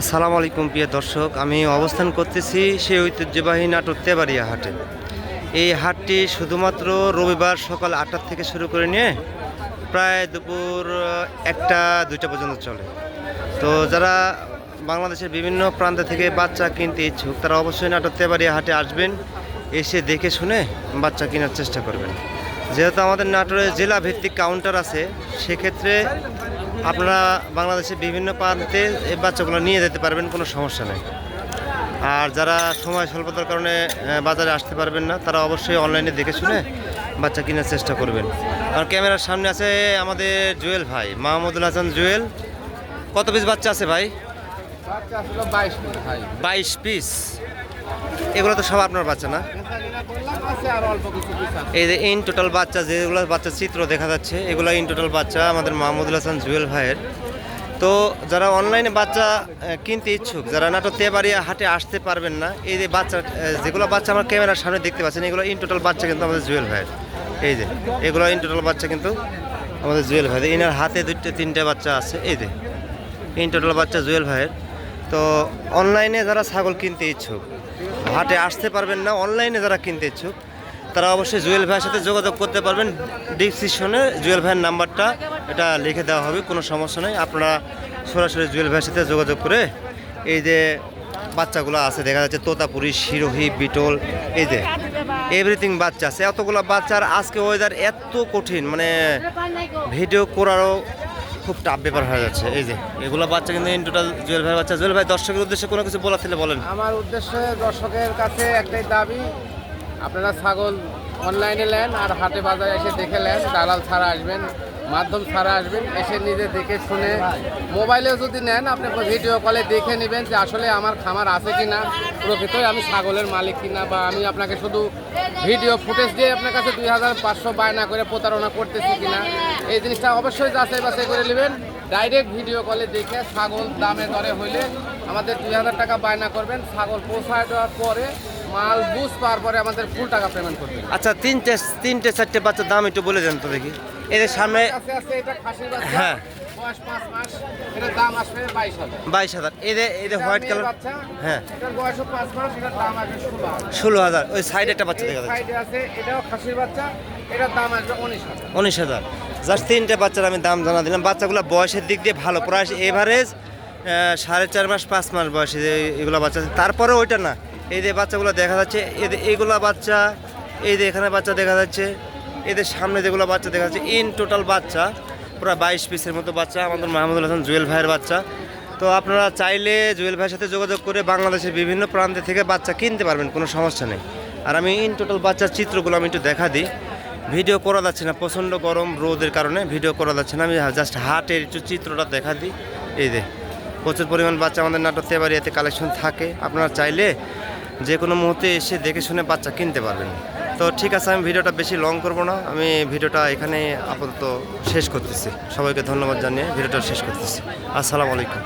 আসসালামু আলাইকুম প্রিয় দর্শক, আমি অবস্থান করতেছি সেই ঐতিহ্যবাহী নাটক তেবাড়িয়া হাটে। এই হাটটি শুধুমাত্র রবিবার সকাল আটটার থেকে শুরু করে নিয়ে প্রায় দুপুর একটা, দুইটা পর্যন্ত চলে। তো যারা বাংলাদেশের বিভিন্ন প্রান্ত থেকে বাচ্চা কিনতে ইচ্ছুক, তারা অবশ্যই নাটক তেবাড়িয়া হাটে আসবেন, এসে দেখে শুনে বাচ্চা কেনার চেষ্টা করবেন। যেহেতু আমাদের নাটোরে জেলা ভিত্তিক কাউন্টার আছে, সেক্ষেত্রে আপনারা বাংলাদেশের বিভিন্ন প্রান্তে এই বাচ্চাগুলো নিয়ে যেতে পারবেন কোনো সমস্যা নেই। আর যারা সময় স্বল্পতার কারণে বাজারে আসতে পারবেন না তারা অবশ্যই অনলাইনে দেখে শুনে বাচ্চা কেনার চেষ্টা করবেন। আর ক্যামেরার সামনে আছে আমাদের জুয়েল ভাই মাহমুদুল হাসান জুয়েল। কত পিস বাচ্চা আছে ভাই? বাইশ পিস এগুলো তো সব আপনার বাচ্চা না? এই যে ইন টোটাল বাচ্চা, যেগুলো বাচ্চার চিত্র দেখা যাচ্ছে এগুলো ইন টোটাল বাচ্চা আমাদের মাহমুদুল হাসান জুয়েল ভাইয়ের। তো যারা অনলাইনে বাচ্চা কিনতে ইচ্ছুক, যারা নাটক তেবাড়িয়া হাটে আসতে পারবেন না, এই যে বাচ্চা যেগুলো বাচ্চা আমার ক্যামেরার সামনে দেখতে পাচ্ছেন এগুলো ইন টোটাল বাচ্চা কিন্তু আমাদের জুয়েল ভাইয়ের। এই যে, এগুলো ইন টোটাল বাচ্চা কিন্তু আমাদের জুয়েল ভাই এনার হাতে দুইটা, তিনটে বাচ্চা আছে, এই যে ইন টোটাল বাচ্চা জুয়েল ভাইয়ের। তো অনলাইনে যারা ছাগল কিনতে ইচ্ছুক হাটে আসতে পারবেন না অনলাইনে যারা কিনতে ইচ্ছুক, তারা অবশ্যই জুয়েল ভাইয়ের সাথে যোগাযোগ করতে পারবেন। ডিসক্রিপশনে জুয়েল ভাইয়ের নাম্বারটা, এটা লিখে দেওয়া হবে, কোনো সমস্যা নেই। আপনারা সরাসরি জুয়েল ভাইয়ের সাথে যোগাযোগ করে এই যে বাচ্চাগুলো আছে, দেখা যাচ্ছে তোতাপুরি, শিরোহি, বিটল, এই যে এভরিথিং বাচ্চা আছে। এতগুলো বাচ্চার আজকে ওয়েদার এত কঠিন মানে ভিডিও করারও খুব টাফ ব্যাপার হয়ে যাচ্ছে। এই যে, এগুলো বাচ্চা কিন্তু ইন টোটাল জুয়েল ভাই বাচ্চা। জুয়েল ভাই, দর্শকের উদ্দেশ্যে কোনো কিছু বলা ছিল বলেন। আমার উদ্দেশ্যে দর্শকের কাছে একটাই দাবি, আপনারা ছাগল অনলাইনে নেন আর হাটে বাজারে এসে দেখে নেন, দালাল ছাড়া আসবেন, মাধ্যম ছাড়া আসবেন, এসে নিজে দেখে শুনে। মোবাইলে যদি নেন, আপনি ভিডিও কলে দেখে নেবেন যে আসলে আমার খামার আছে কি না প্রকৃতই আমি ছাগলের মালিক কিনা বা আমি আপনাকে শুধু ভিডিও ফুটেজ দিয়ে আপনার কাছে দুই হাজার পাঁচশো বায়না করে প্রতারণা করতেছি কিনা। এই জিনিসটা অবশ্যই যাচাই বাছাই করে নেবেন। ডাইরেক্ট ভিডিও কলে দেখে ছাগল দামে দরে হইলে আমাদের দুই হাজার টাকা বায়না করবেন। ছাগল পৌঁছায় দেওয়ার পরে মাল বুঝ পাওয়ার পরে আমাদের ফুল টাকা পেমেন্ট করবেন আচ্ছা তিনটে তিনটে চারটে বাচ্চার দাম একটু বলে দেন তো দেখি। এদের সামনে হ্যাঁ। বাইশ হাজার। এদের এদের হোয়াইট কালার হ্যাঁ। ষোলো হাজার। ওই সাইডে একটা বাচ্চা দেখা যাচ্ছে। উনিশ হাজার। জাস্ট তিনটে বাচ্চার আমি দাম জানা দিলাম। বাচ্চাগুলো বয়সের দিক দিয়ে ভালো। প্রায় এভারেজ সাড়ে চার মাস পাঁচ মাস বয়সে এগুলো বাচ্চা আছে। তারপরে ওইটা না। এই যে বাচ্চাগুলো দেখা যাচ্ছে এদের এইগুলো বাচ্চা, এই যে এখানে বাচ্চা দেখা যাচ্ছে এদের সামনে যেগুলো বাচ্চা দেখা যাচ্ছে ইন টোটাল বাচ্চা, পুরো বাইশ পিসের মতো বাচ্চা, আমাদের মাহমুদুল হাসান জুয়েল ভাইয়ের বাচ্চা। তো আপনারা চাইলে জুয়েল ভাইয়ের সাথে যোগাযোগ করে বাংলাদেশের বিভিন্ন প্রান্তে থেকে বাচ্চা কিনতে পারবেন, কোনো সমস্যা নেই। আর আমি ইন টোটাল বাচ্চার চিত্রগুলো আমি একটু দেখা দিই। ভিডিও করা যাচ্ছে না, প্রচণ্ড গরম, রোদের কারণে ভিডিও করা যাচ্ছে না। আমি জাস্ট হাটের একটু চিত্রটা দেখা দিই। এই যে প্রচুর পরিমাণ বাচ্চা আমাদের নাটক তেবাড়িয়াতে কালেকশন থাকে। আপনারা চাইলে যে কোনো মুহূর্তে এসে দেখে শুনে বাচ্চা কিনতে পারবেন। তো ঠিক আছে, আমি ভিডিওটা বেশি লং করব না। আমি ভিডিওটা এখানে আপাতত শেষ করতেছি। সবাইকে ধন্যবাদ জানিয়ে ভিডিওটা শেষ করতেছি। আসসালামু আলাইকুম।